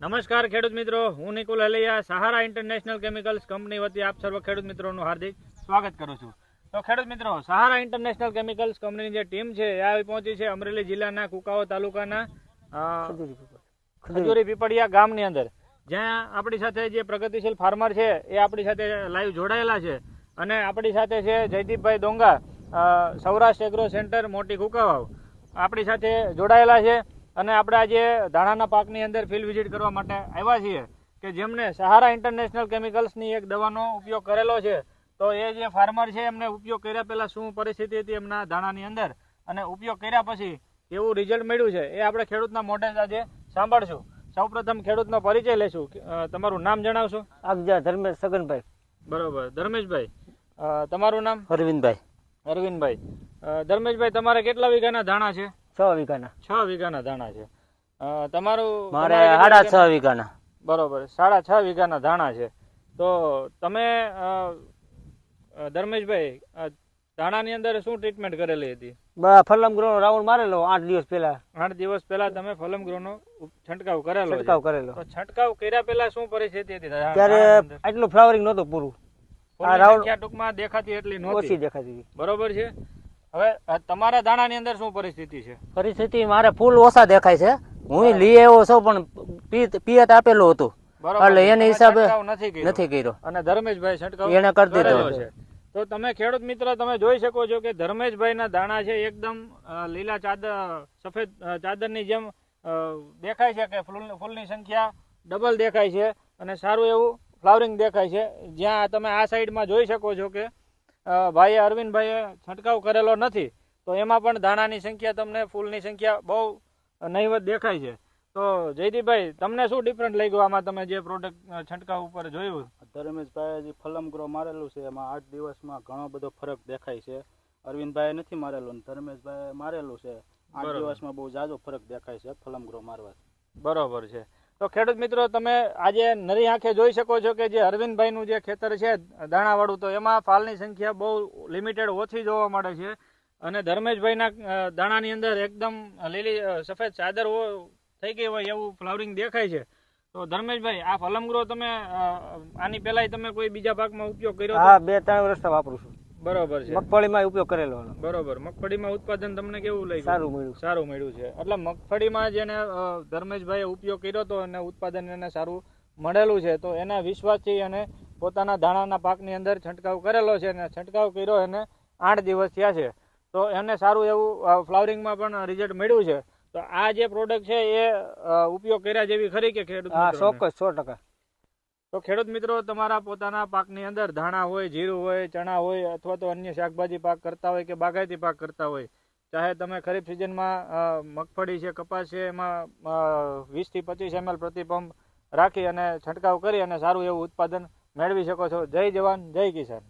નમસ્કાર ખેડૂત મિત્રો હું Nikul Alaiya Sahara international chemicals company વતી આપ સર્વ ખેડૂત મિત્રોનું હાર્દિક સ્વાગત કરું છું. તો ખેડૂત મિત્રો સહારા ઇન્ટરનેશનલ કેમિકલ્સ કંપનીની જે ટીમ છે એ આવી પહોંચી છે અમરેલી જિલ્લાના કુકાઓ તાલુકાના ખજૂરી પીપળિયા. ગામની અંદર. જ્યાં આપણી સાથે જે પ્રગતિશીલ ફાર્મર છે એ આપણી સાથે લાઈવ જોડાયેલા છે. અને આપણી સાથે છે જયદીપભાઈ ડોંગા સૌરાષ્ટ્ર એગ્રો સેન્ટર મોટી કુકાવાવ. આપણી સાથે જોડાયેલા છે. અને આપણે આજે ધાણાના પાકની અંદર ફિલ્ડ વિઝિટ કરવા માટે આવ્યા છીએ કે જેમણે સહારા ઇન્ટરનેશનલ કેમિકલ્સની એક દવાનો ઉપયોગ કરેલો છે. તો એ જે ફાર્મર છે એમને ઉપયોગ કર્યા પહેલાં શું પરિસ્થિતિ હતી એમના ધાણાની અંદર? અને ઉપયોગ કર્યા પછી એવું રિઝલ્ટ મળ્યું છે? એ આપણે ખેડૂતના મોઢે આજે સાંભળશું. સૌપ્રથમ ખેડૂતનો પરિચય લેશું તમારું નામ જણાવશો? આગજા ધર્મેશ સગનભાઈ. બરોબર. ધર્મેશભાઈ તમારું નામ? અરવિંદભાઈ. અરવિંદભાઈ. ધર્મેશભાઈ તમારે કેટલા વીઘાના ધાણા છે? છ વીઘાના. છ વીઘાના ધાણા છે. તમારું મારે સાડા છ વીઘાના? બરોબર સાડા છ વીઘાના ધાણા છે. તો તમે ધર્મેશભાઈ ધાણાની અંદર શું ટ્રીટમેન્ટ કરેલી હતી? ફલમ ગ્રો રાઉન્ડ મારેલો આઠ દિવસ પહેલા. આઠ દિવસ પહેલા તમે ફલમ ગ્રોનો છંટકાવ કરેલો છંટકાવ કરેલો. તો છંટકાવ કર્યા પહેલા શું પરિસ્થિતિ હતી ત્યારે આટલું ફ્લાવરિંગ નહોતું પૂરું. આ રાઉન્ડ- ટૂંકમાં દેખાતી એટલી ઓછી દેખાતી બરોબર છે? હવે તમારા દાણાની અંદર શું પરિસ્થિતિ છે? પરિસ્થિતિ મારે ફૂલ ઓછા દેખાય છે. હું લઈ આવ્યો છું પણ પિયત- આપેલું હતું. બરોબર એટલે એના હિસાબે નથી કર્યો. અને ધર્મેશભાઈ છંટકાવ એને કરી દીધો. છે. તો તમે ખેડૂત મિત્ર તમે જોઈ શકો છો કે ધર્મેશભાઈના દાણા છે એકદમ લીલા ચાદર સફેદ ચાદરની જેમ દેખાય છે કે ફૂલ ફૂલની સંખ્યા ડબલ દેખાય છે અને સારું એવું ફ્લાવરિંગ દેખાય છે. જ્યાં તમે આ સાઈડમાં જોઈ શકો છો કે ભાઈએ અરવિંદભાઈએ છંટકાવ કરેલો નથી તો એમાં પણ દાણાની સંખ્યા તમને ફૂલની સંખ્યા બહુ નહીવત દેખાય છે. તો જયદીપભાઈ તમને શું ડિફરન્ટ લાગ્યું આમાં તમે જે પ્રોડક્ટ છંટકાવ ઉપર જોયું? ધર્મેશભાઈએ જે ફલમ ગ્રો મારેલું છે એમાં આઠ દિવસમાં ઘણો બધો ફરક દેખાય છે. અરવિંદભાઈએ નથી મારેલું ધર્મેશભાઈએ મારેલું છે. આઠ દિવસમાં બહુ જાજો ફરક દેખાય છે ફલમ ગ્રો મારવાથી. બરોબર છે. તો ખેડૂત મિત્રો, તમે આજે નરી આંખે જોઈ શકો છો કે જે અરવિંદભાઈનું જે ખેતર છે દાણાવાળું તો એમાં ફાલની સંખ્યા બહુ લિમિટેડ ઓછી જોવા મળે છે. અને ધર્મેશભાઈના દાણાની અંદર એકદમ લીલી સફેદ ચાદર થઈ ગઈ હોય એવું ફ્લાવરિંગ દેખાય છે. તો ધર્મેશભાઈ, આ ફલમગ્રો તમે આની પહેલાય તમે કોઈ બીજા પાકમાં ઉપયોગ કર્યો? હા બે ત્રણ વર્ષ વાપરું છું. બરોબર છે. મગફળીમાં ઉપયોગ કરેલો બરોબર. મગફળીમાં ઉત્પાદન તમને કેવું લાગ્યું? સારું મળ્યું. સારું મળ્યું છે. એટલે મગફળીમાં જેને ધર્મેશભાઈએ ઉપયોગ કર્યો હતો અને ઉત્પાદન એને સારું મળેલું છે તો એના વિશ્વાસથી અને પોતાના ધાણાના પાકની અંદર છંટકાવ કરેલો છે અને છંટકાવ કર્યો એને આઠ દિવસ થયા છે. તો એને સારું એવું ફ્લાવરિંગમાં પણ રિઝલ્ટ મળ્યું છે. તો આ જે પ્રોડક્ટ છે એ ઉપયોગ કર્યા જેવી ખરી કે ખેડૂત હા ચોક્કસ સો ટકા. તો ખેડૂત મિત્રો, તમારા પોતાના પાકની અંદર ધાણા હોય, જીરું હોય, ચણા હોય અથવા તો અન્ય શાકભાજી પાક કરતા હોય કે બાગાયતી પાક કરતા હોય, ચાહે તમે ખરીફ સિઝનમાં મગફળી છે, કપાસ છે, એમાં વીસથી પચીસ એમએલ પ્રતિ પંપ રાખી અને છંટકાવ કરી અને સારું એવું ઉત્પાદન મેળવી શકો છો. જય જવાન, જય કિસાન.